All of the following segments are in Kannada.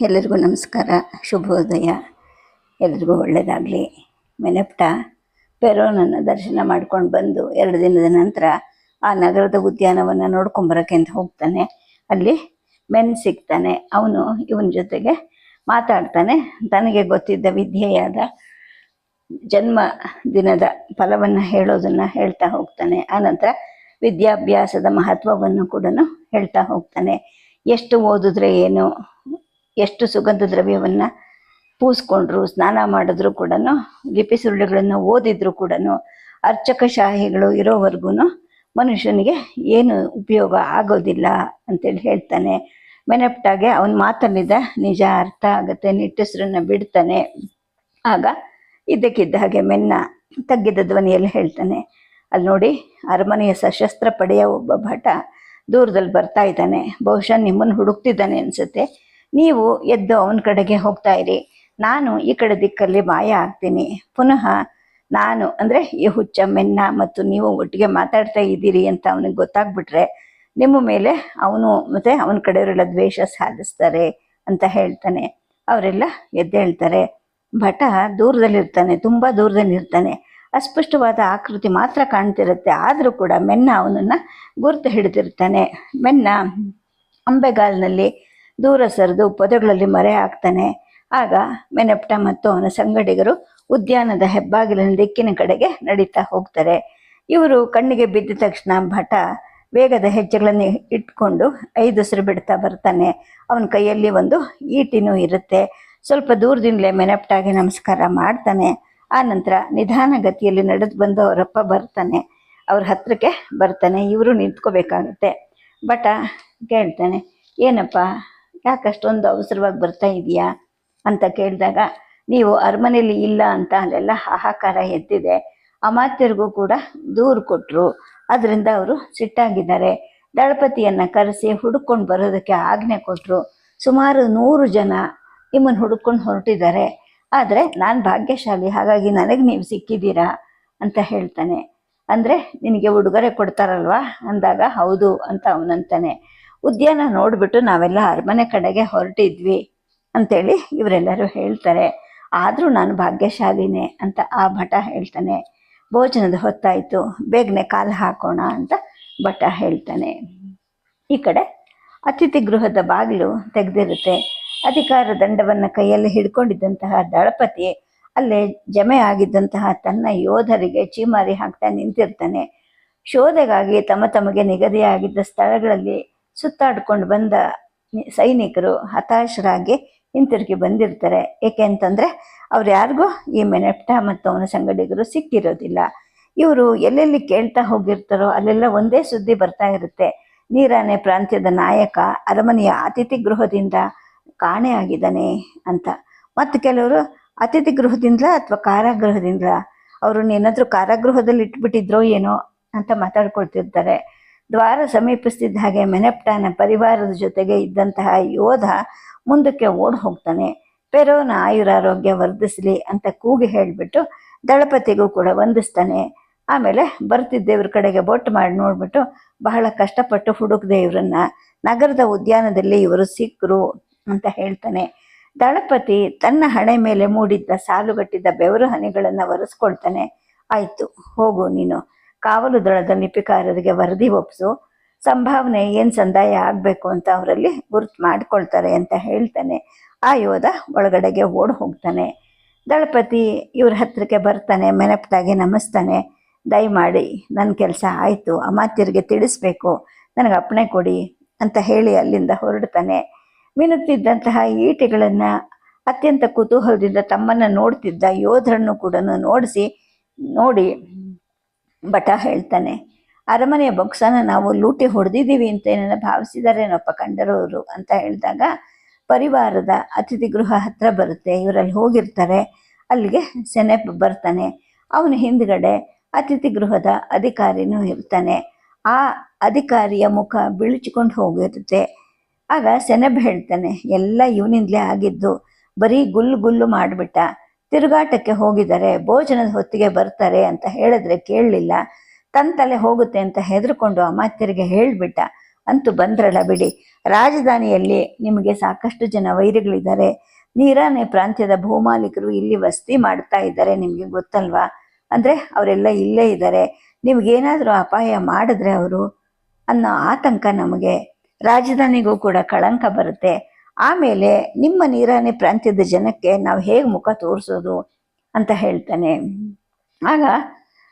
ಎಲ್ಲರಿಗೂ ನಮಸ್ಕಾರ, ಶುಭೋದಯ. ಎಲ್ರಿಗೂ ಒಳ್ಳೆಯದಾಗಲಿ ಮೆನಪ್ಟ ಪೆರೋನನ್ನು ದರ್ಶನ ಮಾಡ್ಕೊಂಡು ಬಂದು ಎರಡು ದಿನದ ನಂತರ ಆ ನಗರದ ಉದ್ಯಾನವನ್ನು ನೋಡ್ಕೊಂಬರೋಕೆ ಅಂತ ಹೋಗ್ತಾನೆ. ಅಲ್ಲಿ ಮೆನ್ ಸಿಗ್ತಾನೆ. ಅವನು ಇವನ ಜೊತೆಗೆ ಮಾತಾಡ್ತಾನೆ. ತನಗೆ ಗೊತ್ತಿದ್ದ ವಿದ್ಯೆಯಾದ ಜನ್ಮ ದಿನದ ಫಲವನ್ನು ಹೇಳೋದನ್ನು ಹೇಳ್ತಾ ಹೋಗ್ತಾನೆ. ಆನಂತರ ವಿದ್ಯಾಭ್ಯಾಸದ ಮಹತ್ವವನ್ನು ಕೂಡ ಹೇಳ್ತಾ ಹೋಗ್ತಾನೆ. ಎಷ್ಟು ಓದಿದ್ರೆ ಏನು? ಎಷ್ಟು ಸುಗಂಧ ದ್ರವ್ಯವನ್ನು ಪೂಸ್ಕೊಂಡ್ರು, ಸ್ನಾನ ಮಾಡಿದ್ರು ಕೂಡ ಲಿಪಿ ಸುರುಳಿಗಳನ್ನು ಓದಿದ್ರು ಕೂಡ ಅರ್ಚಕಶಾಹಿಗಳು ಇರೋವರೆಗೂ ಮನುಷ್ಯನಿಗೆ ಏನು ಉಪಯೋಗ ಆಗೋದಿಲ್ಲ ಅಂತೇಳಿ ಹೇಳ್ತಾನೆ. ಮೆನಪ್ಟಾಗೆ ಅವನ ಮಾತಲ್ಲಿದ್ದ ನಿಜ ಅರ್ಥ ಆಗುತ್ತೆ, ನಿಟ್ಟುಸರನ್ನ ಬಿಡ್ತಾನೆ. ಆಗ ಇದ್ದಕ್ಕಿದ್ದ ಹಾಗೆ ಮೆನ್ನ ತಗ್ಗಿದ ಧ್ವನಿಯಲ್ಲಿ ಹೇಳ್ತಾನೆ, ಅಲ್ಲಿ ನೋಡಿ, ಅರಮನೆಯ ಸಶಸ್ತ್ರ ಪಡೆಯ ಒಬ್ಬ ಭಟ ದೂರದಲ್ಲಿ ಬರ್ತಾ ಇದ್ದಾನೆ. ಬಹುಶಃ ನಿಮ್ಮನ್ನು ಹುಡುಕ್ತಿದ್ದಾನೆ ಅನ್ಸುತ್ತೆ. ನೀವು ಎದ್ದು ಅವನ ಕಡೆಗೆ ಹೋಗ್ತಾ ಇರಿ. ನಾನು ಈ ಕಡೆ ದಿಕ್ಕಲ್ಲಿ ಮಾಯ ಆಗ್ತೀನಿ. ಪುನಃ ನಾನು, ಅಂದ್ರೆ ಈ ಹುಚ್ಚ ಮೆನ್ನ ಮತ್ತು ನೀವು ಒಟ್ಟಿಗೆ ಮಾತಾಡ್ತಾ ಇದ್ದೀರಿ ಅಂತ ಅವನಿಗೆ ಗೊತ್ತಾಗ್ಬಿಟ್ರೆ ನಿಮ್ಮ ಮೇಲೆ ಅವನು ಮತ್ತೆ ಅವನ ಕಡೆಯವರೆಲ್ಲ ದ್ವೇಷ ಸಾಧಿಸ್ತಾರೆ ಅಂತ ಹೇಳ್ತಾನೆ. ಅವರೆಲ್ಲ ಎದ್ದೇಳ್ತಾರೆ ಭಟ ದೂರದಲ್ಲಿರ್ತಾನೆ, ತುಂಬ ದೂರದಲ್ಲಿರ್ತಾನೆ ಅಸ್ಪಷ್ಟವಾದ ಆಕೃತಿ ಮಾತ್ರ ಕಾಣ್ತಿರುತ್ತೆ. ಆದರೂ ಕೂಡ ಮೆನ್ನ ಅವನನ್ನು ಗುರುತು ಹಿಡಿದಿರ್ತಾನೆ. ಮೆನ್ನ ಅಂಬೆಗಾಲ್ನಲ್ಲಿ ದೂರ ಸರಿದು ಪೊದೆಗಳಲ್ಲಿ ಮರೆ ಹಾಕ್ತಾನೆ. ಆಗ ಮೆನೆಪ್ಟ ಮತ್ತು ಅವನ ಸಂಗಡಿಗರು ಉದ್ಯಾನದ ಹೆಬ್ಬಾಗಿಲಿನ ದಿಕ್ಕಿನ ಕಡೆಗೆ ನಡೀತಾ ಹೋಗ್ತಾರೆ. ಇವರು ಕಣ್ಣಿಗೆ ಬಿದ್ದ ತಕ್ಷಣ ಭಟ ವೇಗದ ಹೆಜ್ಜೆಗಳನ್ನು ಇಟ್ಕೊಂಡು ಐದುಸಿರು ಬಿಡ್ತಾ ಬರ್ತಾನೆ. ಅವನ ಕೈಯಲ್ಲಿ ಒಂದು ಈಟಿನೂ ಇರುತ್ತೆ. ಸ್ವಲ್ಪ ದೂರದಿಂದಲೇ ಮೆನಪ್ಟಾಗಿ ನಮಸ್ಕಾರ ಮಾಡ್ತಾನೆ. ಆ ನಂತರ ನಿಧಾನಗತಿಯಲ್ಲಿ ನಡೆದು ಬಂದು ಅವರಪ್ಪ ಬರ್ತಾನೆ. ಅವ್ರ ಹತ್ರಕ್ಕೆ ಬರ್ತಾನೆ. ಇವರು ನಿಂತ್ಕೋಬೇಕಾಗತ್ತೆ. ಬಟ ಕೇಳ್ತಾನೆ, ಏನಪ್ಪ ಯಾಕಷ್ಟೊಂದು ಅವಸರವಾಗಿ ಬರ್ತಾ ಇದೆಯಾ ಅಂತ ಕೇಳಿದಾಗ, ನೀವು ಅರಮನೆಯಲ್ಲಿ ಇಲ್ಲ ಅಂತ ಅಲ್ಲೆಲ್ಲ ಹಾಹಾಕಾರ ಎದ್ದಿದೆ. ಅಮಾತ್ಯರಿಗೂ ಕೂಡ ದೂರು ಕೊಟ್ಟರು ಅದರಿಂದ ಅವರು ಸಿಟ್ಟಾಗಿದ್ದಾರೆ. ದಳಪತಿಯನ್ನು ಕರೆಸಿ ಹುಡುಕೊಂಡು ಬರೋದಕ್ಕೆ ಆಜ್ಞೆ ಕೊಟ್ಟರು ಸುಮಾರು ನೂರು ಜನ ನಿಮ್ಮನ್ನು ಹುಡುಕೊಂಡು ಹೊರಟಿದ್ದಾರೆ. ಆದರೆ ನಾನು ಭಾಗ್ಯಶಾಲಿ, ಹಾಗಾಗಿ ನನಗೆ ನೀವು ಸಿಕ್ಕಿದ್ದೀರಾ ಅಂತ ಹೇಳ್ತಾನೆ. ಅಂದರೆ ನಿನಗೆ ಉಡುಗೊರೆ ಕೊಡ್ತಾರಲ್ವಾ? ಅಂದಾಗ, ಹೌದು ಅಂತ ಅವನಂತಾನೆ. ಉದ್ಯಾನ ನೋಡಿಬಿಟ್ಟು ನಾವೆಲ್ಲ ಅರಮನೆ ಕಡೆಗೆ ಹೊರಟಿದ್ವಿ ಅಂತೇಳಿ ಇವರೆಲ್ಲರೂ ಹೇಳ್ತಾರೆ. ಆದರೂ ನಾನು ಭಾಗ್ಯಶಾಲಿನೇ ಅಂತ ಆ ಭಟ ಹೇಳ್ತಾನೆ. ಭೋಜನದ ಹೊತ್ತಾಯಿತು, ಬೇಗನೆ ಕಾಲು ಹಾಕೋಣ ಅಂತ ಭಟ ಹೇಳ್ತಾನೆ. ಈ ಕಡೆ ಅತಿಥಿ ಗೃಹದ ಬಾಗಿಲು ತೆಗೆದಿರುತ್ತೆ. ಅಧಿಕಾರ ದಂಡವನ್ನು ಕೈಯಲ್ಲಿ ಹಿಡ್ಕೊಂಡಿದ್ದಂತಹ ದಳಪತಿ ಅಲ್ಲೇ ಜಮೆ ಆಗಿದ್ದಂತಹ ತನ್ನ ಯೋಧರಿಗೆ ಚೀಮಾರಿ ಹಾಕ್ತಾ ನಿಂತಿರ್ತಾನೆ. ಶೋಧೆಗಾಗಿ ತಮ್ಮ ತಮಗೆ ನಿಗದಿಯಾಗಿದ್ದ ಸ್ಥಳಗಳಲ್ಲಿ ಸುತ್ತಾಡ್ಕೊಂಡು ಬಂದ ಸೈನಿಕರು ಹತಾಶರಾಗಿ ಹಿಂತಿರುಗಿ ಬಂದಿರ್ತಾರೆ. ಏಕೆ ಅಂತಂದರೆ ಅವ್ರು ಯಾರಿಗೂ ಈ ಮೆನೆಪ್ಟ ಮತ್ತು ಅವನ ಸಂಗಡಿಗರು ಸಿಕ್ಕಿರೋದಿಲ್ಲ. ಇವರು ಎಲ್ಲೆಲ್ಲಿ ಕೇಳ್ತಾ ಹೋಗಿರ್ತಾರೋ ಅಲ್ಲೆಲ್ಲ ಒಂದೇ ಸುದ್ದಿ ಬರ್ತಾ ಇರುತ್ತೆ. ನೀರಾನೆ ಪ್ರಾಂತ್ಯದ ನಾಯಕ, ಅರಮನೆಯ ಅತಿಥಿ ಗೃಹದಿಂದ ಕಾಣೆ ಆಗಿದ್ದಾನೆ ಅಂತ. ಮತ್ತು ಕೆಲವರು ಅತಿಥಿ ಗೃಹದಿಂದ ಅಥವಾ ಕಾರಾಗೃಹದಿಂದ ಅವ್ರನ್ನ ಏನಾದರೂ ಕಾರಾಗೃಹದಲ್ಲಿ ಇಟ್ಬಿಟ್ಟಿದ್ರೋ ಏನೋ ಅಂತ ಮಾತಾಡ್ಕೊಳ್ತಿರ್ತಾರೆ. ದ್ವಾರ ಸಮೀಪಿಸ್ತಿದ್ದ ಹಾಗೆ ಮೆನೆಪ್ಟಾನ ಪರಿವಾರದ ಜೊತೆಗೆ ಇದ್ದಂತಹ ಯೋಧ ಮುಂದಕ್ಕೆ ಓಡ್ ಹೋಗ್ತಾನೆ. ಪೆರೋನ ಆಯುರಾರೋಗ್ಯ ವರ್ಧಿಸಲಿ ಅಂತ ಕೂಗಿ ಹೇಳಿಬಿಟ್ಟು ದಳಪತಿಗೂ ಕೂಡ ವಂದಿಸ್ತಾನೆ. ಆಮೇಲೆ ಬರ್ತಿದ್ದೇವ್ರ ಕಡೆಗೆ ಬೊಟ್ಟು ಮಾಡಿ ನೋಡ್ಬಿಟ್ಟು ಬಹಳ ಕಷ್ಟಪಟ್ಟು ಹುಡುಕ್ದೆ ಇವರನ್ನ. ನಗರದ ಉದ್ಯಾನದಲ್ಲಿ ಇವರು ಸಿಕ್ಕರು ಅಂತ ಹೇಳ್ತಾನೆ. ದಳಪತಿ ತನ್ನ ಹಣೆ ಮೇಲೆ ಮೂಡಿದ್ದ ಸಾಲುಗಟ್ಟಿದ್ದ ಬೆವರು ಹನಿಗಳನ್ನು ಒರೆಸ್ಕೊಳ್ತಾನೆ. ಆಯ್ತು, ಹೋಗು ನೀನು. ಕಾವಲು ದಳದ ಲಿಪಿಕಾರರಿಗೆ ವರದಿ ಒಪ್ಪಿಸು, ಸಂಭಾವನೆ ಏನು ಸಂದಾಯ ಆಗಬೇಕು ಅಂತ ಅವರಲ್ಲಿ ಗುರುತು ಮಾಡ್ಕೊಳ್ತಾರೆ ಅಂತ ಹೇಳ್ತಾನೆ. ಆ ಯೋಧ ಒಳಗಡೆಗೆ ಓಡ್ ಹೋಗ್ತಾನೆ. ದಳಪತಿ ಇವ್ರ ಹತ್ರಕ್ಕೆ ಬರ್ತಾನೆ, ಮೆನಪ್ದಾಗೆ ನಮಿಸ್ತಾನೆ. ದಯಮಾಡಿ ನನ್ನ ಕೆಲಸ ಆಯಿತು, ಅಮಾತ್ಯರಿಗೆ ತಿಳಿಸ್ಬೇಕು, ನನಗೆ ಅಪ್ಪಣೆ ಕೊಡಿ ಅಂತ ಹೇಳಿ ಅಲ್ಲಿಂದ ಹೊರಡ್ತಾನೆ. ಮಿನುತ್ತಿದ್ದಂತಹ ಈಟಿಗಳನ್ನು ಅತ್ಯಂತ ಕುತೂಹಲದಿಂದ ತಮ್ಮನ್ನು ನೋಡ್ತಿದ್ದ ಯೋಧರನ್ನು ಕೂಡ ನೋಡಿಸಿ, ನೋಡಿ ಭಟ ಹೇಳ್ತಾನೆ, ಅರಮನೆಯ ಬೊಕ್ಸನ ನಾವು ಲೂಟಿ ಹೊಡೆದಿದ್ದೀವಿ ಅಂತ ಏನನ್ನ ಭಾವಿಸಿದಾರೇನಪ್ಪ ಕಂಡರವರು ಅಂತ ಹೇಳಿದಾಗ, ಪರಿವಾರದ ಅತಿಥಿ ಗೃಹ ಹತ್ರ ಬರುತ್ತೆ, ಇವರಲ್ಲಿ ಹೋಗಿರ್ತಾರೆ, ಅಲ್ಲಿಗೆ ಸೆನೆಪ್ ಬರ್ತಾನೆ, ಅವನ ಹಿಂದ್ಗಡೆ ಅತಿಥಿ ಗೃಹದ ಅಧಿಕಾರಿನೂ ಇರ್ತಾನೆ, ಆ ಅಧಿಕಾರಿಯ ಮುಖ ಬಿಳಿಚಿಕೊಂಡು ಹೋಗಿರುತ್ತೆ. ಆಗ ಸೆನೆಬ್ ಹೇಳ್ತಾನೆ, ಎಲ್ಲ ಇವನಿಂದಲೇ ಆಗಿದ್ದು, ಬರೀ ಗುಲ್ಲು ಗುಲ್ಲು ಮಾಡಿಬಿಟ್ಟ ತಿರುಗಾಟಕ್ಕೆ ಹೋಗಿದ್ದಾರೆ ಭೋಜನದ ಹೊತ್ತಿಗೆ ಬರ್ತಾರೆ ಅಂತ ಹೇಳಿದ್ರೆ ಕೇಳಲಿಲ್ಲ. ತನ್ನ ತಲೆ ಹೋಗುತ್ತೆ ಅಂತ ಹೆದರ್ಕೊಂಡು ಅಮಾತ್ಯರಿಗೆ ಹೇಳಿಬಿಟ್ಟ. ಅಂತೂ ಬಂದ್ರಲ್ಲ ಬಿಡಿ. ರಾಜಧಾನಿಯಲ್ಲಿ ನಿಮಗೆ ಸಾಕಷ್ಟು ಜನ ವೈರಿಗಳಿದ್ದಾರೆ. ನೀರಾನೆ ಪ್ರಾಂತ್ಯದ ಭೂಮಾಲೀಕರು ಇಲ್ಲಿ ವಸತಿ ಮಾಡ್ತಾ ಇದ್ದಾರೆ ನಿಮಗೆ ಗೊತ್ತಲ್ವಾ? ಅಂದರೆ ಅವರೆಲ್ಲ ಇಲ್ಲೇ ಇದ್ದಾರೆ. ನಿಮಗೇನಾದರೂ ಅಪಾಯ ಮಾಡಿದ್ರೆ ಅವರು ಅನ್ನೋ ಆತಂಕ ನಮಗೆ. ರಾಜಧಾನಿಗೂ ಕೂಡ ಕಳಂಕ ಬರುತ್ತೆ. ಆಮೇಲೆ ನಿಮ್ಮ ನೀರಾನೆ ಪ್ರಾಂತ್ಯದ ಜನಕ್ಕೆ ನಾವು ಹೇಗೆ ಮುಖ ತೋರಿಸೋದು ಅಂತ ಹೇಳ್ತಾನೆ. ಆಗ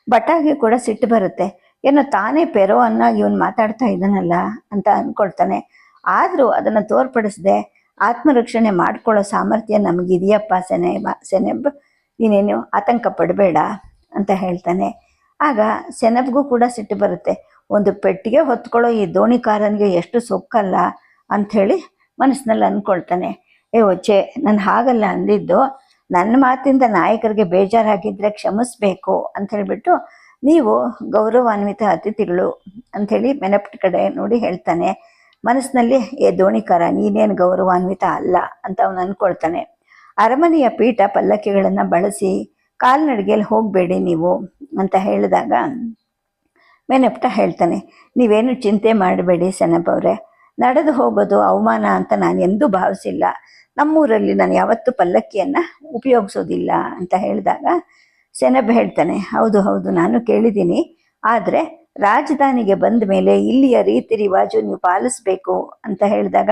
ಬಟಾಗಿ ಕೂಡ ಸಿಟ್ಟು ಬರುತ್ತೆ. ಏನೋ ತಾನೇ ಪೆರೋ ಅನ್ನಾಗಿ ಇವನು ಮಾತಾಡ್ತಾ ಇದ್ದಾನಲ್ಲ ಅಂತ ಅನ್ಕೊಳ್ತಾನೆ. ಆದರೂ ಅದನ್ನು ತೋರ್ಪಡಿಸದೆ ಆತ್ಮರಕ್ಷಣೆ ಮಾಡ್ಕೊಳ್ಳೋ ಸಾಮರ್ಥ್ಯ ನಮಗಿದೆಯಪ್ಪ ಸೆನೆ, ಸೆನೆಬ್, ನೀನೇನು ಆತಂಕ ಪಡಬೇಡ ಅಂತ ಹೇಳ್ತಾನೆ. ಆಗ ಸೆನೆಬ್ಗೂ ಕೂಡ ಸಿಟ್ಟು ಬರುತ್ತೆ. ಒಂದು ಪೆಟ್ಟಿಗೆ ಹೊತ್ಕೊಳ್ಳೋ ಈ ದೋಣಿಕಾರನಿಗೆ ಎಷ್ಟು ಸೊಕ್ಕಲ್ಲ ಅಂಥೇಳಿ ಮನಸ್ಸಿನಲ್ಲಿ ಅಂದ್ಕೊಳ್ತಾನೆ, ಏ ಒಚ್ಚೆ ನಾನು ಹಾಗಲ್ಲ ಅಂದಿದ್ದು. ನನ್ನ ಮಾತಿಂದ ನಾಯಕರಿಗೆ ಬೇಜಾರಾಗಿದ್ದರೆ ಕ್ಷಮಿಸ್ಬೇಕು ಅಂತ ಹೇಳಿಬಿಟ್ಟು ನೀವು ಗೌರವಾನ್ವಿತ ಅತಿಥಿಗಳು ಅಂಥೇಳಿ ಮೆನಪಟ್ ಕಡೆ ನೋಡಿ ಹೇಳ್ತಾನೆ. ಮನಸ್ಸಿನಲ್ಲಿ, ಏ ದೋಣಿಕಾರ, ನೀನೇನು ಗೌರವಾನ್ವಿತ ಅಲ್ಲ ಅಂತ ಅವನು ಅಂದ್ಕೊಳ್ತಾನೆ. ಅರಮನೆಯ ಪೀಠ ಪಲ್ಲಕ್ಕಿಗಳನ್ನು ಬಳಸಿ, ಕಾಲ್ನಡಿಗೆಯಲ್ಲಿ ಹೋಗಬೇಡಿ ನೀವು ಅಂತ ಹೇಳಿದಾಗ ಮೆನಪ್ಟ ಹೇಳ್ತಾನೆ. ನೀವೇನು ಚಿಂತೆ ಮಾಡಬೇಡಿ ಸೆನಪವ್ರೆ ನಡೆದು ಹೋಗೋದು ಅವಮಾನ ಅಂತ ನಾನು ಎಂದೂ ಭಾವಿಸಿಲ್ಲ. ನಮ್ಮೂರಲ್ಲಿ ನಾನು ಯಾವತ್ತೂ ಪಲ್ಲಕ್ಕಿಯನ್ನು ಉಪಯೋಗಿಸೋದಿಲ್ಲ ಅಂತ ಹೇಳಿದಾಗ ಸೆನಬ್ ಹೇಳ್ತಾನೆ, ಹೌದು ಹೌದು, ನಾನು ಕೇಳಿದ್ದೀನಿ. ಆದರೆ ರಾಜಧಾನಿಗೆ ಬಂದ ಮೇಲೆ ಇಲ್ಲಿಯ ರೀತಿ ರಿವಾಜು ನೀವು ಪಾಲಿಸ್ಬೇಕು ಅಂತ ಹೇಳಿದಾಗ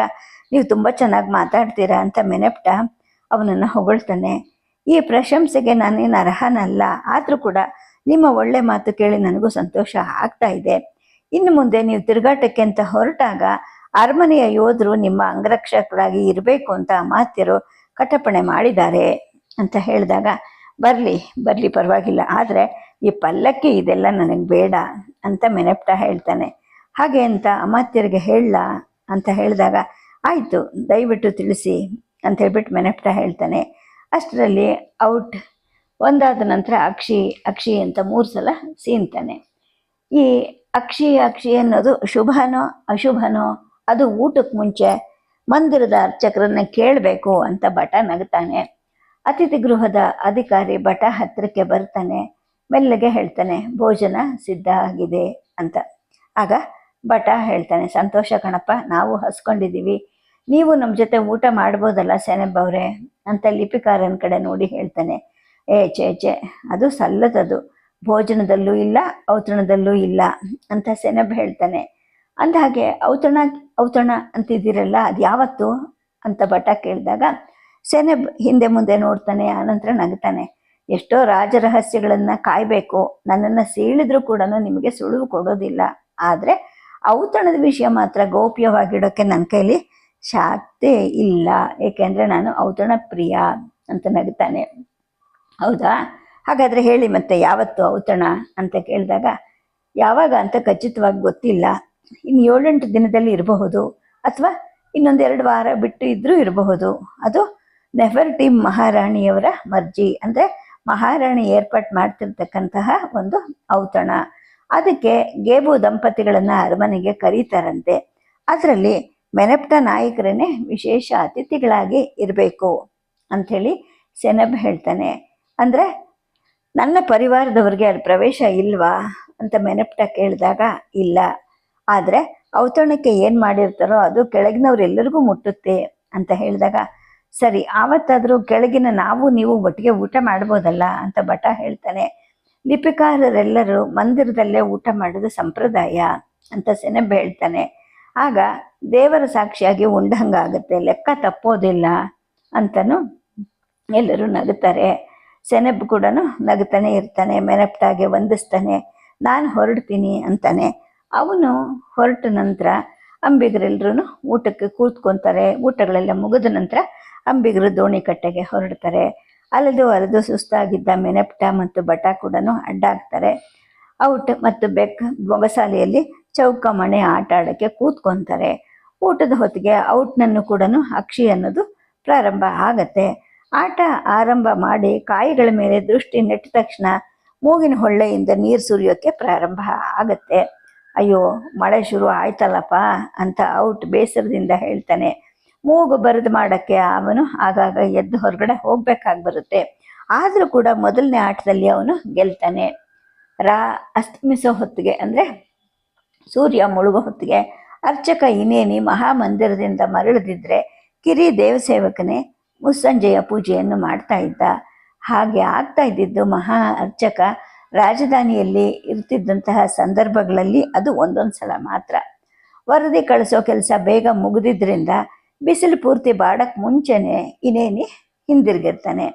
ನೀವು ತುಂಬ ಚೆನ್ನಾಗಿ ಮಾತಾಡ್ತೀರಾ ಅಂತ ಮೆನೆಪ್ಟ ಅವನನ್ನು ಹೊಗಳ್ತಾನೆ. ಈ ಪ್ರಶಂಸೆಗೆ ನಾನೇನು ಅರ್ಹನಲ್ಲ, ಆದರೂ ಕೂಡ ನಿಮ್ಮ ಒಳ್ಳೆ ಮಾತು ಕೇಳಿ ನನಗೂ ಸಂತೋಷ ಆಗ್ತಾ ಇದೆ. ಇನ್ನು ಮುಂದೆ ನೀವು ತಿರುಗಾಟಕ್ಕೆ ಅಂತ ಹೊರಟಾಗ ಅರಮನೆಯ ಯೋಧರು ನಿಮ್ಮ ಅಂಗರಕ್ಷಕರಾಗಿ ಇರಬೇಕು ಅಂತ ಅಮಾತ್ಯರು ಕಟಪಣೆ ಮಾಡಿದ್ದಾರೆ ಅಂತ ಹೇಳಿದಾಗ, ಬರಲಿ ಬರಲಿ ಪರವಾಗಿಲ್ಲ, ಆದರೆ ಈ ಪಲ್ಲಕ್ಕಿ ಇದೆಲ್ಲ ನನಗೆ ಬೇಡ ಅಂತ ಮೆನೆಪ್ಟ ಹೇಳ್ತಾನೆ. ಹಾಗೆ ಅಂತ ಅಮಾತ್ಯರಿಗೆ ಹೇಳಲ್ಲ ಅಂತ ಹೇಳಿದಾಗ, ಆಯಿತು, ದಯವಿಟ್ಟು ತಿಳಿಸಿ ಅಂತ ಹೇಳ್ಬಿಟ್ಟು ಮೆನೆಪ್ಟ ಹೇಳ್ತಾನೆ. ಅಷ್ಟರಲ್ಲಿ ಔಟ್ ಒಂದಾದ ನಂತರ ಅಕ್ಷಿ ಅಕ್ಷಿ ಅಂತ ಮೂರು ಸಲ ಸೀನ್ತಾನೆ ಈ ಅಕ್ಷಿ ಅಕ್ಷಿ ಅನ್ನೋದು ಶುಭನೋ, ಅಶುಭನೋ ಅದು ಊಟಕ್ಕೆ ಮುಂಚೆ ಮಂದಿರದ ಅರ್ಚಕರನ್ನ ಕೇಳಬೇಕು ಅಂತ ಭಟ ನಗ್ತಾನೆ. ಅತಿಥಿ ಗೃಹದ ಅಧಿಕಾರಿ ಭಟ ಹತ್ತಿರಕ್ಕೆ ಬರ್ತಾನೆ. ಮೆಲ್ಲಗೆ ಹೇಳ್ತಾನೆ, ಭೋಜನ ಸಿದ್ಧ ಆಗಿದೆ ಅಂತ. ಆಗ ಭಟ ಹೇಳ್ತಾನೆ, ಸಂತೋಷ ಕಣಪ್ಪ, ನಾವು ಹಸ್ಕೊಂಡಿದ್ದೀವಿ. ನೀವು ನಮ್ಮ ಜೊತೆ ಊಟ ಮಾಡ್ಬೋದಲ್ಲ ಸೆನೆಬ್ ಅಂತ ಲಿಪಿಕಾರನ ಕಡೆ ನೋಡಿ ಹೇಳ್ತಾನೆ. ಏ ಚೇ ಚೇ ಅದು ಸಲ್ಲದದು. ಭೋಜನದಲ್ಲೂ ಇಲ್ಲ, ಔತಣದಲ್ಲೂ ಇಲ್ಲ ಅಂತ ಸೆನೆಬ್ ಹೇಳ್ತಾನೆ. ಅಂದಹಾಗೆ ಔತಣ ಔತಣ ಅಂತಿದ್ದೀರಲ್ಲ, ಅದು ಯಾವತ್ತು? ಅಂತ ಭಟ ಕೇಳಿದಾಗ, ಸೇನೆ ಹಿಂದೆ ಮುಂದೆ ನೋಡ್ತಾನೆ ಆನಂತರ ನಗ್ತಾನೆ. ಎಷ್ಟೋ ರಾಜರಹಸ್ಯಗಳನ್ನು ಕಾಯಬೇಕು. ನನ್ನನ್ನು ಸೀಳಿದ್ರೂ ಕೂಡ ನಿಮಗೆ ಸುಳಿವು ಕೊಡೋದಿಲ್ಲ. ಆದರೆ, ಔತಣದ ವಿಷಯ ಮಾತ್ರ ಗೌಪ್ಯವಾಗಿಡೋಕ್ಕೆ ನನ್ನ ಕೈಲಿ ಶಾಕ್ತೇ ಇಲ್ಲ. ಏಕೆಂದರೆ ನಾನು ಔತಣ ಪ್ರಿಯ ಅಂತ ನಗ್ತಾನೆ. ಹೌದಾ? ಹಾಗಾದರೆ ಹೇಳಿ ಮತ್ತೆ ಯಾವತ್ತು ಔತಣ? ಅಂತ ಕೇಳಿದಾಗ, ಯಾವಾಗ ಅಂತ ಖಚಿತವಾಗಿ ಗೊತ್ತಿಲ್ಲ. ಇನ್ನು ಏಳೆಂಟು ದಿನದಲ್ಲಿ ಇರಬಹುದು ಅಥವಾ ಇನ್ನೊಂದೆರಡು ವಾರ ಬಿಟ್ಟು ಇದ್ದರೂ ಇರಬಹುದು. ಅದು ನೆಫರ್ ಟೀಮ್ ಮಹಾರಾಣಿಯವರ ಮರ್ಜಿ. ಅಂದರೆ ಮಹಾರಾಣಿ ಏರ್ಪಾಟ್ ಮಾಡ್ತಿರ್ತಕ್ಕಂತಹ ಒಂದು ಔತಣ. ಅದಕ್ಕೆ ಗೇಬು ದಂಪತಿಗಳನ್ನು ಅರಮನೆಗೆ ಕರೀತಾರಂತೆ. ಅದರಲ್ಲಿ ಮೆನಪ್ಟ ನಾಯಕರನ್ನೇ ವಿಶೇಷ ಅತಿಥಿಗಳಾಗಿ ಇರಬೇಕು ಅಂಥೇಳಿ ಸೆನಬ್ ಹೇಳ್ತಾನೆ. ಅಂದರೆ ನನ್ನ ಪರಿವಾರದವ್ರಿಗೆ ಅಲ್ಲಿ ಪ್ರವೇಶ ಇಲ್ವಾ ಅಂತ ಮೆನಪ್ಟ ಕೇಳಿದಾಗ ಇಲ್ಲ. ಆದರೆ ಔತಣಕ್ಕೆ ಏನು ಮಾಡಿರ್ತಾರೋ ಅದು ಕೆಳಗಿನವ್ರೆಲ್ಲರಿಗೂ ಮುಟ್ಟುತ್ತೆ ಅಂತ ಹೇಳಿದಾಗ, ಸರಿ, ಆವತ್ತಾದರೂ ಕೆಳಗಿನ ನಾವು ನೀವು ಒಟ್ಟಿಗೆ ಊಟ ಮಾಡ್ಬೋದಲ್ಲ? ಅಂತ ಭಟ ಹೇಳ್ತಾನೆ. ಲಿಪಿಕಾರರೆಲ್ಲರೂ ಮಂದಿರದಲ್ಲೇ ಊಟ ಮಾಡೋದು ಸಂಪ್ರದಾಯ, ಅಂತ ಸೆನೆಬ್ ಹೇಳ್ತಾನೆ. ಆಗ ದೇವರ ಸಾಕ್ಷಿಯಾಗಿ ಉಂಡಂಗಾಗುತ್ತೆ, ಲೆಕ್ಕ ತಪ್ಪೋದಿಲ್ಲ, ಅಂತನೂ ಎಲ್ಲರೂ ನಗುತ್ತಾರೆ ಸೆನೆಬ್ ಕೂಡ ನಗುತ್ತಾನೆ ಇರ್ತಾನೆ, ಮೆನಪ್ಟಾಗೆ ವಂದಿಸ್ತಾನೆ. ನಾನು ಹೊರಡ್ತೀನಿ, ಅಂತಾನೆ. ಅವನು ಹೊರಟ ನಂತರ ಅಂಬಿಗರೆಲ್ಲರೂ ಊಟಕ್ಕೆ ಕೂತ್ಕೊತಾರೆ. ಊಟಗಳೆಲ್ಲ ಮುಗಿದ ನಂತರ ಅಂಬಿಗರು ದೋಣಿ ಕಟ್ಟೆಗೆ ಹೊರಡ್ತಾರೆ. ಅಲೆದು ಅಲೆದು ಸುಸ್ತಾಗಿದ್ದ ಮೆನೆಪ್ಟ ಮತ್ತು ಬಟ ಕೂಡ ಅಡ್ಡಾಗ್ತಾರೆ. ಔಟ್ ಮತ್ತು ಬೆಕ್ ಮೊಗಸಾಲೆಯಲ್ಲಿ ಚೌಕಮಣೆ ಆಟ ಆಡೋಕ್ಕೆ ಕೂತ್ಕೊಂತಾರೆ. ಊಟದ ಹೊತ್ತಿಗೆ ಔಟ್ನನ್ನು ಕೂಡ ಅಕ್ಷಿ ಅನ್ನೋದು ಪ್ರಾರಂಭ ಆಗತ್ತೆ. ಆಟ ಆರಂಭ ಮಾಡಿ ಕಾಯಿಗಳ ಮೇಲೆ ದೃಷ್ಟಿ ನೆಟ್ಟ ತಕ್ಷಣ ಮೂಗಿನ ಹೊಳ್ಳೆಯಿಂದ ನೀರು ಸುರಿಯೋಕ್ಕೆ ಪ್ರಾರಂಭ ಆಗತ್ತೆ. ಅಯ್ಯೋ, ಮಳೆ ಶುರು ಆಯ್ತಲ್ಲಪ್ಪ ಅಂತ ಔಟ್ ಬೇಸರದಿಂದ ಹೇಳ್ತಾನೆ. ಮೂಗು ಬರೆದು ಮಾಡೋಕ್ಕೆ ಅವನು ಆಗಾಗ ಎದ್ದು ಹೊರಗಡೆ ಹೋಗ್ಬೇಕಾಗಿ ಬರುತ್ತೆ ಆದರೂ ಕೂಡ ಮೊದಲನೇ ಆಟದಲ್ಲಿ ಅವನು ಗೆಲ್ತಾನೆ. ರಾ ಅಸ್ತಮಿಸೋ ಹೊತ್ತಿಗೆ ಅಂದರೆ ಸೂರ್ಯ ಮುಳುಗೋ ಹೊತ್ತಿಗೆ ಅರ್ಚಕ ಇನೇನಿ ಮಹಾಮಂದಿರದಿಂದ ಮರಳದಿದ್ರೆ ಕಿರಿ ದೇವಸೇವಕನೇ ಮುಸ್ಸಂಜೆಯ ಪೂಜೆಯನ್ನು ಮಾಡ್ತಾ ಇದ್ದ. ಹಾಗೆ ಆಗ್ತಾ ಇದ್ದಿದ್ದು ಮಹಾ ಅರ್ಚಕ ರಾಜಧಾನಿಯಲ್ಲಿ ಇರ್ತಿದ್ದಂತಹ ಸಂದರ್ಭಗಳಲ್ಲಿ ಅದು ಒಂದೊಂದು ಸಲ ಮಾತ್ರ. ವರದಿ ಕಳಿಸೋ ಕೆಲಸ ಬೇಗ ಮುಗಿದಿದ್ದರಿಂದ ಬಿಸಿಲು ಪೂರ್ತಿ ಬಾಡಕ್ಕೆ ಮುಂಚೆನೆ ಇನ್ನೇನಿ ಹಿಂದಿರುಗಿರ್ತಾನೆ.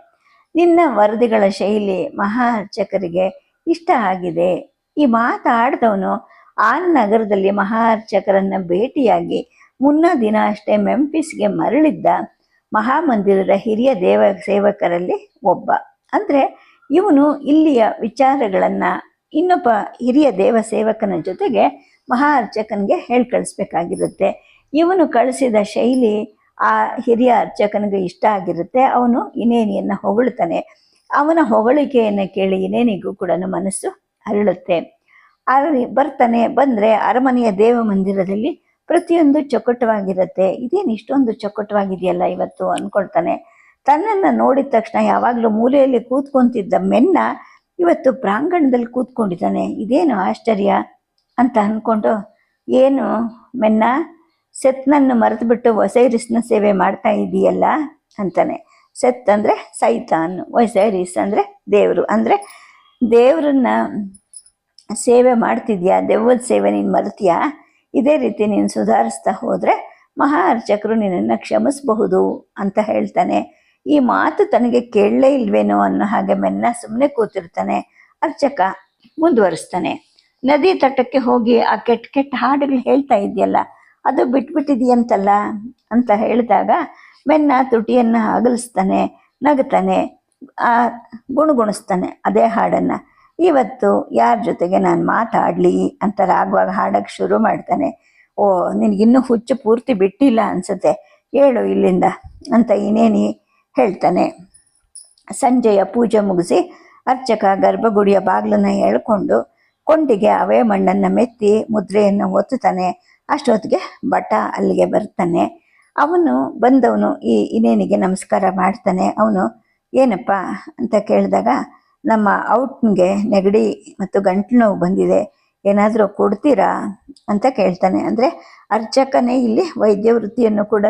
ನಿನ್ನ ವರದಿಗಳ ಶೈಲಿ ಮಹಾ ಅರ್ಚಕರಿಗೆ ಇಷ್ಟ ಆಗಿದೆ. ಈ ಮಾತಾಡಿದವನು ಆ ನಗರದಲ್ಲಿ ಮಹಾ ಅರ್ಚಕರನ್ನ ಭೇಟಿಯಾಗಿ ಮುನ್ನ ದಿನ ಅಷ್ಟೇ ಮೆಂಪಿಸ್ಗೆ ಮರಳಿದ್ದ ಮಹಾಮಂದಿರದ ಹಿರಿಯ ದೇವ ಸೇವಕರಲ್ಲಿ ಒಬ್ಬ. ಅಂದರೆ ಇವನು ಇಲ್ಲಿಯ ವಿಚಾರಗಳನ್ನು ಇನ್ನೊಬ್ಬ ಹಿರಿಯ ದೇವ ಸೇವಕನ ಜೊತೆಗೆ ಮಹಾ ಅರ್ಚಕನಿಗೆ ಹೇಳಿ ಕಳಿಸ್ಬೇಕಾಗಿರುತ್ತೆ. ಇವನು ಕಳಿಸಿದ ಶೈಲಿ ಆ ಹಿರಿಯ ಅರ್ಚಕನಿಗೆ ಇಷ್ಟ ಆಗಿರುತ್ತೆ. ಅವನು ಇನೇನಿಯನ್ನು ಹೊಗಳ್ತಾನೆ. ಅವನ ಹೊಗಳಿಕೆಯನ್ನು ಕೇಳಿ ಇನೇನಿಗೂ ಕೂಡ ಮನಸ್ಸು ಅರಳುತ್ತೆ. ಅಲ್ಲಿ ಬರ್ತಾನೆ, ಬಂದರೆ ಅರಮನೆಯ ದೇವ ಮಂದಿರದಲ್ಲಿ ಪ್ರತಿಯೊಂದು ಚೊಕ್ಕಟವಾಗಿರುತ್ತೆ. ಇದೇನು ಇಷ್ಟೊಂದು ಚೊಕ್ಕಟವಾಗಿದೆಯಲ್ಲ ಇವತ್ತು ಅಂದ್ಕೊಳ್ತಾನೆ ತನ್ನನ್ನು ನೋಡಿದ ತಕ್ಷಣ ಯಾವಾಗಲೂ ಮೂಲೆಯಲ್ಲಿ ಕೂತ್ಕೊಂತಿದ್ದ ಮೆನ್ನ ಇವತ್ತು ಪ್ರಾಂಗಣದಲ್ಲಿ ಕೂತ್ಕೊಂಡಿದ್ದಾನೆ. ಇದೇನು ಆಶ್ಚರ್ಯ ಅಂತ ಅಂದ್ಕೊಂಡು ಏನು ಮೆನ್ನ ಸೆತ್ನನ್ನು ಮರೆತುಬಿಟ್ಟು ವಸೈರಿಸ್ನ ಸೇವೆ ಮಾಡ್ತಾ ಇದೆಯಲ್ಲ ಅಂತಾನೆ. ಸೆತ್ ಅಂದರೆ ಸೈತಾನ್ ವಸೈರಿಸ್ ಅಂದರೆ ದೇವರು. ಅಂದರೆ ದೇವರನ್ನ ಸೇವೆ ಮಾಡ್ತಿದ್ಯಾ? ದೆವ್ವದ ಸೇವೆ ನೀನು ಮರೆತೀಯಾ? ಇದೇ ರೀತಿ ನೀನು ಸುಧಾರಿಸ್ತಾ ಹೋದರೆ ಮಹಾ ಅರ್ಚಕರು ನಿನ್ನನ್ನು ಕ್ಷಮಿಸಬಹುದು ಅಂತ ಹೇಳ್ತಾನೆ. ಈ ಮಾತು ತನಗೆ ಕೇಳಲೇ ಇಲ್ವೇನೋ ಅನ್ನೋ ಹಾಗೆ ಮೆನ್ನ ಸುಮ್ಮನೆ ಕೂತಿರ್ತಾನೆ. ಅರ್ಚಕ ಮುಂದುವರಿಸ್ತಾನೆ. ನದಿ ತಟಕ್ಕೆ ಹೋಗಿ ಆ ಕೆಟ್ಟ ಕೆಟ್ಟ ಹಾಡುಗಳು ಹೇಳ್ತಾ ಇದೆಯಲ್ಲ, ಅದು ಬಿಟ್ಬಿಟ್ಟಿದೆಯಂತಲ್ಲ ಅಂತ ಹೇಳಿದಾಗ ಮೆನ್ನ ತುಟಿಯನ್ನು ಅಗಲಿಸ್ತಾನೆ ನಗ್ತಾನೆ, ಆ ಗುಣಗುಣಿಸ್ತಾನೆ ಅದೇ ಹಾಡನ್ನು. ಇವತ್ತು ಯಾರ ಜೊತೆಗೆ ನಾನು ಮಾತಾಡಲಿ? ಅಂತ ರಾಗುವಾಗ ಹಾಡಕ್ಕೆ ಶುರು ಮಾಡ್ತಾನೆ. ಓ, ನಿನಗಿನ್ನೂ ಹುಚ್ಚು ಪೂರ್ತಿ ಬಿಟ್ಟಿಲ್ಲ ಅನ್ಸುತ್ತೆ. ಹೇಳು ಇಲ್ಲಿಂದ, ಅಂತ ಇನ್ನೇನಿ ಹೇಳ್ತಾನೆ. ಸಂಜೆಯ ಪೂಜೆ ಮುಗಿಸಿ ಅರ್ಚಕ ಗರ್ಭಗುಡಿಯ ಬಾಗಿಲನ್ನು ಎಳ್ಕೊಂಡು ಕೊಂಡಿಗೆ ಅವೇ ಮಣ್ಣನ್ನು ಮೆತ್ತಿ ಮುದ್ರೆಯನ್ನು ಒತ್ತುತ್ತಾನೆ ಅಷ್ಟೊತ್ತಿಗೆ ಭಟ ಅಲ್ಲಿಗೆ ಬರ್ತಾನೆ. ಅವನು ಬಂದವನು ಈ ಇನ್ನೇನಿಗೆ ನಮಸ್ಕಾರ ಮಾಡ್ತಾನೆ. ಅವನು, ಏನಪ್ಪ? ಅಂತ ಕೇಳಿದಾಗ, ನಮ್ಮ ಔಟ್ನಿಗೆ ನೆಗಡಿ ಮತ್ತು ಗಂಟಲು ನೋವು ಬಂದಿದೆ. ಏನಾದರೂ ಕೊಡ್ತೀರಾ? ಅಂತ ಕೇಳ್ತಾನೆ. ಅಂದರೆ ಅರ್ಚಕನೇ ಇಲ್ಲಿ ವೈದ್ಯ ವೃತ್ತಿಯನ್ನು ಕೂಡ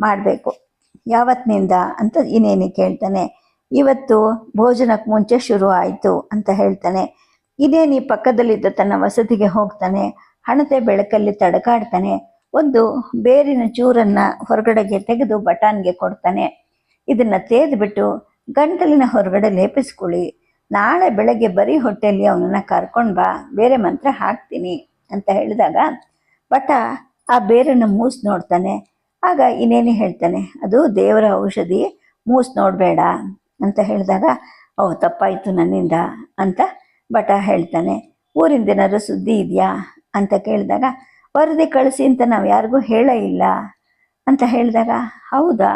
ಮಾಡಬೇಕು. ಯಾವತ್ತಿನಿಂದ ಅಂತ ಇನ್ನೇನು ಕೇಳ್ತಾನೆ. ಇವತ್ತು ಭೋಜನಕ್ಕೆ ಮುಂಚೆ ಶುರು ಆಯಿತು ಅಂತ ಹೇಳ್ತಾನೆ. ಇನ್ನೇನಿ ಪಕ್ಕದಲ್ಲಿದ್ದ ತನ್ನ ವಸತಿಗೆ ಹೋಗ್ತಾನೆ. ಹಣತೆ ಬೆಳಕಲ್ಲಿ ತಡಕಾಡ್ತಾನೆ. ಒಂದು ಬೇರಿನ ಚೂರನ್ನ ಹೊರಗಡೆಗೆ ತೆಗೆದು ಬಟಾನ್ಗೆ ಕೊಡ್ತಾನೆ. ಇದನ್ನ ತೇದ್ಬಿಟ್ಟು ಗಂಟಲಿನ ಹೊರಗಡೆ ಲೇಪಿಸ್ಕೊಳ್ಳಿ. ನಾಳೆ ಬೆಳಗ್ಗೆ ಬರೀ ಹೊಟ್ಟೆಯಲ್ಲಿ ಅವನನ್ನ ಕರ್ಕೊಂಡು ಬಾ. ಬೇರೆ ಮಂತ್ರ ಹಾಕ್ತೀನಿ ಅಂತ ಹೇಳಿದಾಗ ಬಟ ಆ ಬೇರನ್ನು ಮೂಸ್ ನೋಡ್ತಾನೆ. ಆಗ ಇನ್ನೇನು ಹೇಳ್ತಾನೆ, ಅದು ದೇವರ ಔಷಧಿ, ಮೂಸ್ ನೋಡಬೇಡ ಅಂತ ಹೇಳಿದಾಗ, ಓ, ತಪ್ಪಾಯಿತು ನನ್ನಿಂದ ಅಂತ ಬಟ ಹೇಳ್ತಾನೆ ಊರಿಂದ ಏನಾದ್ರು ಸುದ್ದಿ ಇದೆಯಾ ಅಂತ ಕೇಳಿದಾಗ, ವರದಿ ಕಳಿಸಿ ಅಂತ ನಾವು ಯಾರಿಗೂ ಹೇಳೇ ಇಲ್ಲ ಅಂತ ಹೇಳಿದಾಗ, ಹೌದಾ,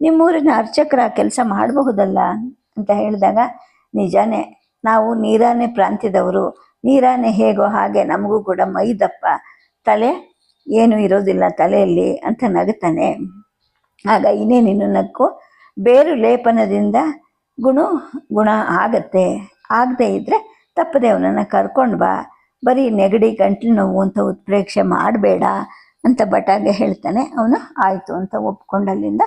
ನಿಮ್ಮೂರಿನ ಅರ್ಚಕರ ಕೆಲಸ ಮಾಡಬಹುದಲ್ಲ ಅಂತ ಹೇಳಿದಾಗ, ನಿಜಾನೇ, ನಾವು ನೀರಾನೆ ಪ್ರಾಂತ್ಯದವರು, ನೀರಾನೆ ಹೇಗೋ ಹಾಗೆ ನಮಗೂ ಕೂಡ ಮೈದಪ್ಪ ತಲೆ ಏನು ಇರೋದಿಲ್ಲ ತಲೆಯಲ್ಲಿ ಅಂತ ನಗುತ್ತಾನೆ. ಆಗ ಇನ್ನೇನಿನ್ನು ನಕ್ಕು ಬೇರು ಲೇಪನದಿಂದ ಗುಣ ಗುಣ ಆಗತ್ತೆ. ಆಗದೆ ಇದ್ದರೆ ತಪ್ಪದೆ ಅವನನ್ನು ಕರ್ಕೊಂಡು ಬಾ. ಬರೀ ನೆಗಡಿ, ಗಂಟ್ಲು ನೋವು ಅಂತ ಉತ್ಪ್ರೇಕ್ಷೆ ಮಾಡಬೇಡ ಅಂತ ಬಟಾಗೆ ಹೇಳ್ತಾನೆ. ಅವನು ಆಯಿತು ಅಂತ ಒಪ್ಕೊಂಡು ಅಲ್ಲಿಂದ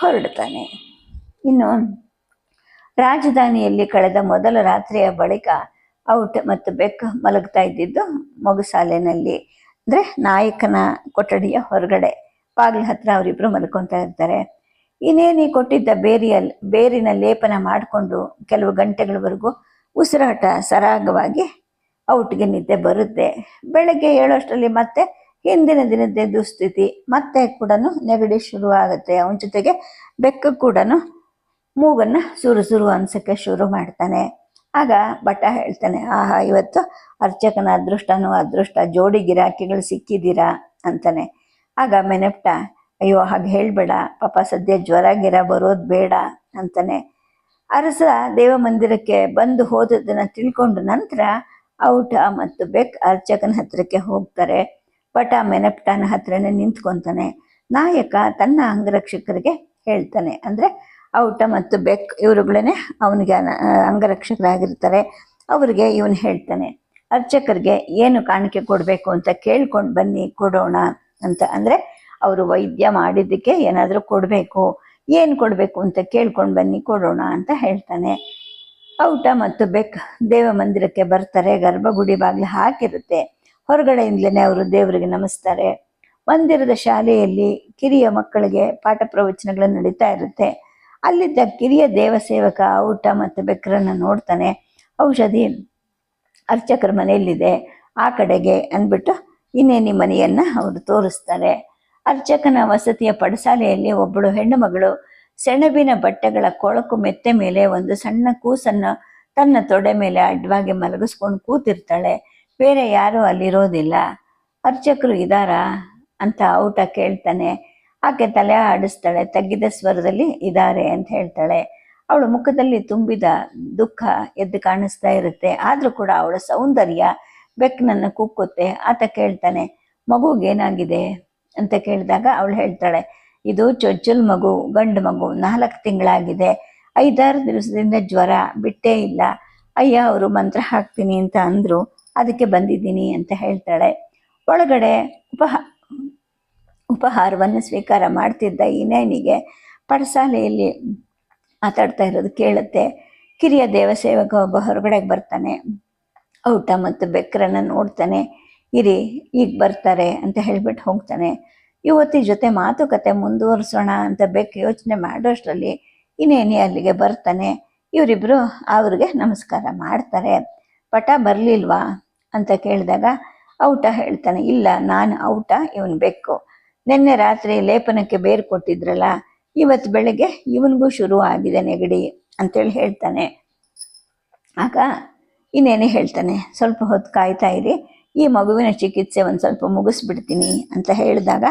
ಹೊರಡ್ತಾನೆ. ಇನ್ನು ರಾಜಧಾನಿಯಲ್ಲಿ ಕಳೆದ ಮೊದಲ ರಾತ್ರಿಯ ಬಳಿಕ ಔಟ್ ಮತ್ತು ಬೆಕ್ಕ ಮಲಗ್ತಾ ಇದ್ದಿದ್ದು ಮೊಗಸಾಲೆನಲ್ಲಿ. ಅಂದರೆ ನಾಯಕನ ಕೊಠಡಿಯ ಹೊರಗಡೆ ಬಾಗಿಲ ಹತ್ರ ಅವರಿಬ್ಬರು ಮಲ್ಕೊತಾ ಇರ್ತಾರೆ. ಇನ್ನೇನಿ ಕೊಟ್ಟಿದ್ದ ಬೇರಿಯಲ್ಲಿ ಬೇರಿನ ಲೇಪನ ಮಾಡಿಕೊಂಡು ಕೆಲವು ಗಂಟೆಗಳವರೆಗೂ ಉಸಿರಾಟ ಸರಾಗವಾಗಿ ಔಟ್ಗೆ ನಿದ್ದೆ ಬರುತ್ತೆ. ಬೆಳಗ್ಗೆ ಏಳೋಷ್ಟರಲ್ಲಿ ಮತ್ತೆ ಹಿಂದಿನ ದಿನದ್ದೇ ದುಸ್ಥಿತಿ, ಮತ್ತೆ ಕೂಡ ನೆಗಡಿ ಶುರು ಆಗುತ್ತೆ ಅವನ ಜೊತೆಗೆ ಬೆಕ್ಕು ಕೂಡ ಮೂಗನ್ನು ಸುರು ಸುರು ಅನ್ಸಕ್ಕೆ ಶುರು ಮಾಡ್ತಾನೆ. ಆಗ ಭಟ್ಟ ಹೇಳ್ತಾನೆ, ಆಹಾ, ಇವತ್ತು ಅರ್ಚಕನ ಅದೃಷ್ಟನೂ ಅದೃಷ್ಟ, ಜೋಡಿ ಗಿರಾಕಿಗಳು ಸಿಕ್ಕಿದ್ದೀರಾ? ಅಂತಾನೆ. ಆಗ ಮೆನೆಪ್ಟ, ಅಯ್ಯೋ, ಹಾಗೆ ಹೇಳಬೇಡ, ಪಾಪ ಸದ್ಯ ಜ್ವರ ಗಿರ ಬರೋದು ಬೇಡ, ಅಂತಾನೆ. ಅರಸ ದೇವ ಮಂದಿರಕ್ಕೆ ಬಂದು ಹೋದದನ್ನು ತಿಳ್ಕೊಂಡ ನಂತರ ಔಟ ಮತ್ತು ಬೆಕ್ ಅರ್ಚಕನ ಹತ್ರಕ್ಕೆ ಹೋಗ್ತಾರೆ. ಪಟ ಮೆನಪ್ಟನ ಹತ್ರನೇ ನಿಂತ್ಕೊತಾನೆ. ನಾಯಕ ತನ್ನ ಅಂಗರಕ್ಷಕರಿಗೆ ಹೇಳ್ತಾನೆ, ಅಂದರೆ ಔಟ ಮತ್ತು ಬೆಕ್ ಇವರುಗಳೇ ಅವನಿಗೆ ಅಂಗರಕ್ಷಕರಾಗಿರ್ತಾರೆ. ಅವರಿಗೆ ಇವನು ಹೇಳ್ತಾನೆ, ಅರ್ಚಕರಿಗೆ ಏನು ಕಾಣಿಕೆ ಕೊಡಬೇಕು ಅಂತ ಕೇಳ್ಕೊಂಡು ಬನ್ನಿ, ಕೊಡೋಣ ಅಂತ. ಅಂದರೆ ಅವರು ವೈದ್ಯ ಮಾಡಿದ್ದಕ್ಕೆ ಏನಾದರೂ ಕೊಡಬೇಕು, ಏನು ಕೊಡಬೇಕು ಅಂತ ಕೇಳ್ಕೊಂಡು ಬನ್ನಿ, ಕೊಡೋಣ ಅಂತ ಹೇಳ್ತಾನೆ. ಔಟ ಮತ್ತು ಬೆಕ್ ದೇವ ಮಂದಿರಕ್ಕೆ ಬರ್ತಾರೆ, ಗರ್ಭಗುಡಿ ಬಾಗಿಲು ಹಾಕಿರುತ್ತೆ. ಹೊರಗಡೆಯಿಂದಲೇ ಅವರು ದೇವರಿಗೆ ನಮಿಸ್ತಾರೆ. ಮಂದಿರದ ಶಾಲೆಯಲ್ಲಿ ಕಿರಿಯ ಮಕ್ಕಳಿಗೆ ಪಾಠ ಪ್ರವಚನಗಳು ನಡೀತಾ ಇರುತ್ತೆ. ಅಲ್ಲಿದ್ದ ಕಿರಿಯ ದೇವಸೇವಕ ಊಟ ಮತ್ತು ಬೆಕ್ಕರನ್ನು ನೋಡ್ತಾನೆ, ಔಷಧಿ ಅರ್ಚಕರ ಮನೆಯಲ್ಲಿದೆ, ಆ ಕಡೆಗೆ ಅಂದ್ಬಿಟ್ಟು ಇನ್ನೇನು ಮನೆಯನ್ನು ಅವರು ತೋರಿಸ್ತಾರೆ. ಅರ್ಚಕನ ವಸತಿಯ ಪಡಸಾಲೆಯಲ್ಲಿ ಒಬ್ಬಳು ಹೆಣ್ಣು ಮಗಳು ಸೆಣಬಿನ ಬಟ್ಟೆಗಳ ಕೊಳಕು ಮೆತ್ತೆ ಮೇಲೆ ಒಂದು ಸಣ್ಣ ಕೂಸನ್ನು ತನ್ನ ತೊಡೆ ಮೇಲೆ ಅಡ್ಡವಾಗಿ ಮಲಗಿಸ್ಕೊಂಡು ಕೂತಿರ್ತಾಳೆ. ಬೇರೆ ಯಾರೂ ಅಲ್ಲಿರೋದಿಲ್ಲ. ಅರ್ಚಕರು ಇದ್ದಾರಾ ಅಂತ ಔಟ ಕೇಳ್ತಾನೆ. ಆಕೆ ತಲೆ ಆಡಿಸ್ತಾಳೆ, ತಗ್ಗಿದ ಸ್ವರದಲ್ಲಿ ಇದ್ದಾರೆ ಅಂತ ಹೇಳ್ತಾಳೆ. ಅವಳು ಮುಖದಲ್ಲಿ ತುಂಬಿದ ದುಃಖ ಎದ್ದು ಕಾಣಿಸ್ತಾ ಇರುತ್ತೆ. ಆದರೂ ಕೂಡ ಅವಳ ಸೌಂದರ್ಯ ಬೆಕ್ಕನನ್ನು ಕುಕ್ಕುತ್ತೆ ಆತ ಕೇಳ್ತಾನೆ ಮಗುಗೇನಾಗಿದೆ ಅಂತ ಕೇಳಿದಾಗ ಅವಳು ಹೇಳ್ತಾಳೆ, ಇದು ಚೊಚ್ಚಲ್ ಮಗು, ಗಂಡು ಮಗು, ನಾಲ್ಕು ತಿಂಗಳಾಗಿದೆ. ಐದಾರು ದಿವಸದಿಂದ ಜ್ವರ, ಬಿಟ್ಟೇ ಇಲ್ಲ. ಅಯ್ಯ, ಅವರು ಮಂತ್ರ ಹಾಕ್ತೀನಿ ಅಂತ ಅಂದರು. ಅದಕ್ಕೆ ಬಂದಿದ್ದೀನಿ ಅಂತ ಹೇಳ್ತಾಳೆ. ಒಳಗಡೆ ಉಪಹ ಉಪಹಾರವನ್ನು ಸ್ವೀಕಾರ ಮಾಡ್ತಿದ್ದ ಇನೇನಿಗೆ ಪಡಸಾಲೆಯಲ್ಲಿ ಮಾತಾಡ್ತಾ ಇರೋದು ಕೇಳುತ್ತೆ. ಕಿರಿಯ ದೇವಸೇವಕ ಒಬ್ಬ ಹೊರಗಡೆಗೆ ಬರ್ತಾನೆ. ಔಟ ಮತ್ತು ಬೆಕ್ಕರನ್ನು ನೋಡ್ತಾನೆ. ಇರಿ, ಈಗ ಬರ್ತಾರೆ ಅಂತ ಹೇಳ್ಬಿಟ್ಟು ಹೋಗ್ತಾನೆ. ಯುವತಿ ಜೊತೆ ಮಾತುಕತೆ ಮುಂದುವರಿಸೋಣ ಅಂತ ಬೆಕ್ಕು ಯೋಚನೆ ಮಾಡೋಷ್ಟರಲ್ಲಿ ಇನ್ನೇನೇ ಅಲ್ಲಿಗೆ ಬರ್ತಾನೆ. ಇವರಿಬ್ಬರು ಅವ್ರಿಗೆ ನಮಸ್ಕಾರ ಮಾಡ್ತಾರೆ. ಪಟ ಬರಲಿಲ್ವಾ? ಅಂತ ಕೇಳಿದಾಗ ಔಟ ಹೇಳ್ತಾನೆ, ಇಲ್ಲ, ನಾನು ಔಟ, ಇವನು ಬೆಕ್ಕು. ನಿನ್ನೆ ರಾತ್ರಿ ಲೇಪನಕ್ಕೆ ಬೇರು ಕೊಟ್ಟಿದ್ರಲ್ಲ ಇವತ್ತು ಬೆಳಗ್ಗೆ ಇವನಿಗೂ ಶುರು ಆಗಿದೆ ನೆಗಡಿ ಅಂತೇಳಿ ಹೇಳ್ತಾನೆ. ಆಗ ಇನ್ನೇನೇ ಹೇಳ್ತಾನೆ, ಸ್ವಲ್ಪ ಹೊತ್ತು ಕಾಯ್ತಾ ಇರಿ, ಈ ಮಗುವಿನ ಚಿಕಿತ್ಸೆ ಒಂದು ಸ್ವಲ್ಪ ಮುಗಿಸ್ಬಿಡ್ತೀನಿ ಅಂತ ಹೇಳಿದಾಗ,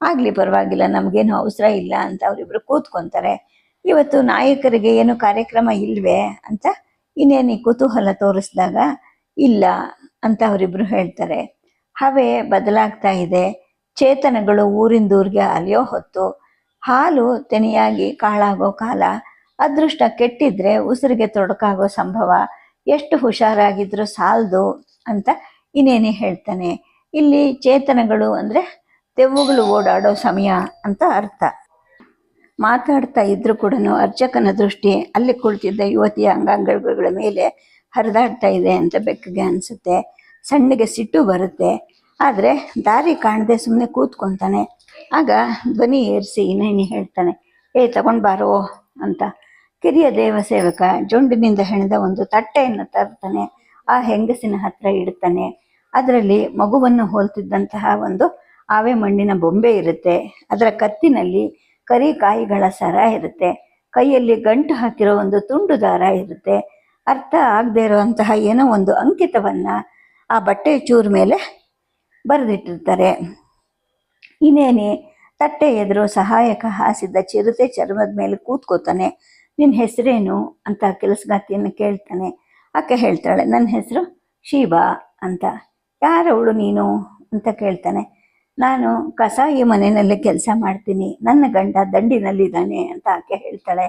ಆಗಲಿ ಪರವಾಗಿಲ್ಲ, ನಮಗೇನು ಅವಸರ ಇಲ್ಲ ಅಂತ ಅವರಿಬ್ರು ಕೂತ್ಕೊಂತಾರೆ. ಇವತ್ತು ನಾಯಕರಿಗೆ ಏನು ಕಾರ್ಯಕ್ರಮ ಇಲ್ವೇ ಅಂತ ಇನ್ನೇನಿ ಕುತೂಹಲ ತೋರಿಸಿದಾಗ, ಇಲ್ಲ ಅಂತ ಅವರಿಬ್ರು ಹೇಳ್ತಾರೆ. ಹವೆ ಬದಲಾಗ್ತಾ ಇದೆ ಚೇತನಗಳು ಊರಿಂದೂರಿಗೆ ಅಲಿಯೋ ಹೊತ್ತು ಹಾಲು ತೆನೆಯಾಗಿ ಕಾಳಾಗೋ ಕಾಲ, ಅದೃಷ್ಟ ಕೆಟ್ಟಿದ್ರೆ ಉಸಿರಿಗೆ ತೊಡಕಾಗೋ ಸಂಭವ, ಎಷ್ಟು ಹುಷಾರಾಗಿದ್ರು ಸಾಲದು ಅಂತ ಇನ್ನೇನೇ ಹೇಳ್ತಾನೆ. ಇಲ್ಲಿ ಚೇತನಗಳು ಅಂದರೆ ದೆವ್ವಗಳು ಓಡಾಡೋ ಸಮಯ ಅಂತ ಅರ್ಥ. ಮಾತಾಡ್ತಾ ಇದ್ರು ಕೂಡ ಅರ್ಚಕನ ದೃಷ್ಟಿ ಅಲ್ಲಿ ಕುಳಿತಿದ್ದ ಯುವತಿಯ ಅಂಗಾಂಗಗಳ ಮೇಲೆ ಹರಿದಾಡ್ತಾ ಇದೆ ಅಂತ ಬೆಕ್ಕಗೆ ಅನಿಸುತ್ತೆ. ಸಣ್ಣಗೆ ಸಿಟ್ಟು ಬರುತ್ತೆ. ಆದರೆ ದಾರಿ ಕಾಣದೆ ಸುಮ್ಮನೆ ಕೂತ್ಕೊತಾನೆ. ಆಗ ಧ್ವನಿ ಏರಿಸಿ ಇನ್ನೇನು ಹೇಳ್ತಾನೆ. ಏ, ತಗೊಂಡು ಬಾರೋ ಅಂತ. ಕಿರಿಯ ದೇವ ಸೇವಕ ಜೊಂಡಿನಿಂದ ಹೆಣೆದ ಒಂದು ತಟ್ಟೆಯನ್ನು ತರ್ತಾನೆ. ಆ ಹೆಂಗಸಿನ ಹತ್ರ ಇಡ್ತಾನೆ. ಅದರಲ್ಲಿ ಮಗುವನ್ನು ಹೋಲ್ತಿದ್ದಂತಹ ಒಂದು ಆವೆ ಮಣ್ಣಿನ ಬೊಂಬೆ ಇರುತ್ತೆ. ಅದರ ಕತ್ತಿನಲ್ಲಿ ಕರಿ ಕಾಯಿಗಳ ಸರ ಇರುತ್ತೆ. ಕೈಯಲ್ಲಿ ಗಂಟು ಹಾಕಿರೋ ಒಂದು ತುಂಡು ದಾರ ಇರುತ್ತೆ. ಅರ್ಥ ಆಗದೆ ಇರುವಂತಹ ಏನೋ ಒಂದು ಅಂಕಿತವನ್ನು ಆ ಬಟ್ಟೆ ಚೂರ್ ಮೇಲೆ ಬರೆದಿಟ್ಟಿರ್ತಾರೆ. ಇನ್ನೇನೆ, ತಟ್ಟೆ ಎದುರು ಸಹಾಯಕ ಹಾಸಿದ್ದ ಚಿರತೆ ಚರ್ಮದ ಮೇಲೆ ಕೂತ್ಕೋತಾನೆ ನಿನ್ನ ಹೆಸರೇನು? ಅಂತ ಕೆಲಸಗಾತಿಯನ್ನು ಕೇಳ್ತಾನೆ. ಅಕ್ಕ ಹೇಳ್ತಾಳೆ, ನನ್ನ ಹೆಸರು ಶೀಬಾ ಅಂತ. ಯಾರವಳು ನೀನು? ಅಂತ ಕೇಳ್ತಾನೆ. ನಾನು ಕಸಾಯಿ ಮನೆಯಲ್ಲಿ ಕೆಲಸ ಮಾಡ್ತೀನಿ, ನನ್ನ ಗಂಡ ದಂಡಿನಲ್ಲಿದ್ದಾನೆ ಅಂತ ಆಕೆ ಹೇಳ್ತಾಳೆ.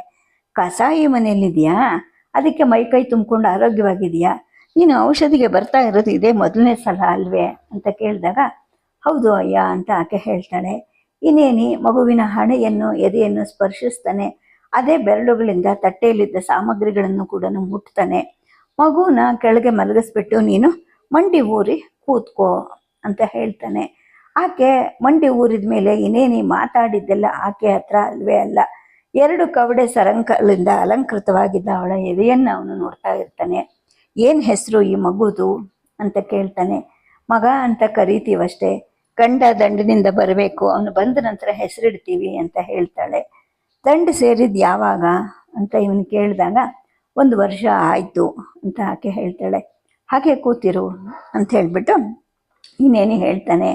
ಕಸಾಯಿ ಮನೆಯಲ್ಲಿದೆಯಾ ಅದಕ್ಕೆ ಮೈಕೈ ತುಂಬಿಕೊಂಡು ಆರೋಗ್ಯವಾಗಿದೆಯಾ ನೀನು ಔಷಧಿಗೆ ಬರ್ತಾ ಇರೋದು ಇದೇ ಮೊದಲನೇ ಸಲ ಅಲ್ವೇ ಅಂತ ಕೇಳಿದಾಗ, ಹೌದು ಅಯ್ಯ ಅಂತ ಆಕೆ ಹೇಳ್ತಾಳೆ. ಇನ್ನೇನಿ, ಮಗುವಿನ ಹಣೆಯನ್ನು, ಎದೆಯನ್ನು ಸ್ಪರ್ಶಿಸ್ತಾನೆ. ಅದೇ ಬೆರಳುಗಳಿಂದ ತಟ್ಟೆಯಲ್ಲಿದ್ದ ಸಾಮಗ್ರಿಗಳನ್ನು ಕೂಡ ಮುಟ್ತಾನೆ. ಮಗುನ ಕೆಳಗೆ ಮಲಗಿಸ್ಬಿಟ್ಟು, ನೀನು ಮಂಡಿ ಊರಿ ಕೂತ್ಕೋ ಅಂತ ಹೇಳ್ತಾನೆ. ಆಕೆ ಮಂಡಿ ಊರಿದ ಮೇಲೆ ಇನ್ನೇನಿ ಮಾತಾಡಿದ್ದೆಲ್ಲ ಆಕೆ ಹತ್ರ ಅಲ್ವೇ ಅಲ್ಲ. ಎರಡು ಕವಡೆ ಸರಂಕಲಿಂದ ಅಲಂಕೃತವಾಗಿದ್ದ ಅವಳ ಎದೆಯನ್ನು ಅವನು ನೋಡ್ತಾ ಇರ್ತಾನೆ. ಏನು ಹೆಸರು ಈ ಮಗುದು ಅಂತ ಕೇಳ್ತಾನೆ. ಮಗ ಅಂತ ಕರಿತೀವಷ್ಟೇ, ಗಂಡ ದಂಡಿನಿಂದ ಬರಬೇಕು, ಅವನು ಬಂದ ನಂತರ ಹೆಸರಿಡ್ತೀವಿ ಅಂತ ಹೇಳ್ತಾಳೆ. ದಂಡ ಸೇರಿದ ಯಾವಾಗ ಅಂತ ಇವನು ಕೇಳಿದಾಗ ಒಂದು ವರ್ಷ ಆಯಿತು ಅಂತ ಆಕೆ ಹೇಳ್ತಾಳೆ. ಹಾಗೆ ಕೂತಿರು ಅಂತ ಹೇಳಿಬಿಟ್ಟು ಇನ್ನೇನು ಹೇಳ್ತಾನೆ,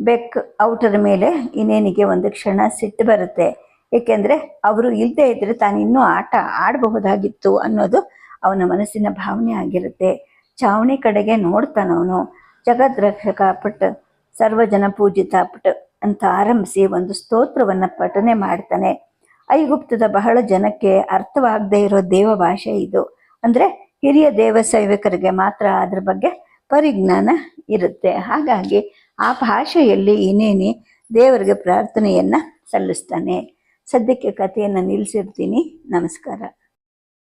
ಬೆಕ್ ಔಟರ್ ಮೇಲೆ ಇನ್ನೇನಿಗೆ ಒಂದು ಕ್ಷಣ ಸಿಟ್ಟು ಬರುತ್ತೆ. ಏಕೆಂದರೆ ಅವರು ಇಲ್ಲದೆ ಇದ್ದರೆ ತಾನಿನ್ನೂ ಆಟ ಆಡಬಹುದಾಗಿತ್ತು ಅನ್ನೋದು ಅವನ ಮನಸ್ಸಿನ ಭಾವನೆ ಆಗಿರುತ್ತೆ. ಛಾವಣಿ ಕಡೆಗೆ ನೋಡ್ತಾನವನು ಜಗದ್ರಕ್ಷಕ ಪಟ್, ಸರ್ವಜನ ಪೂಜಿತ ಪಟ್ ಅಂತ ಆರಂಭಿಸಿ ಒಂದು ಸ್ತೋತ್ರವನ್ನು ಪಠನೆ ಮಾಡ್ತಾನೆ. ಐಗುಪ್ತದ ಬಹಳ ಜನಕ್ಕೆ ಅರ್ಥವಾಗದೇ ಇರೋ ದೇವ ಭಾಷೆ ಇದು. ಅಂದರೆ ಹಿರಿಯ ದೇವ ಸೇವಕರಿಗೆ ಮಾತ್ರ ಅದ್ರ ಬಗ್ಗೆ ಪರಿಜ್ಞಾನ ಇರುತ್ತೆ. ಹಾಗಾಗಿ ಆ ಭಾಷೆಯಲ್ಲಿ ಏನೇನೆ ದೇವರಿಗೆ ಪ್ರಾರ್ಥನೆಯನ್ನು ಸಲ್ಲಿಸ್ತಾನೆ. ಸದ್ಯಕ್ಕೆ ಕಥೆಯನ್ನು ನಿಲ್ಲಿಸಿರ್ತೀನಿ ನಮಸ್ಕಾರ.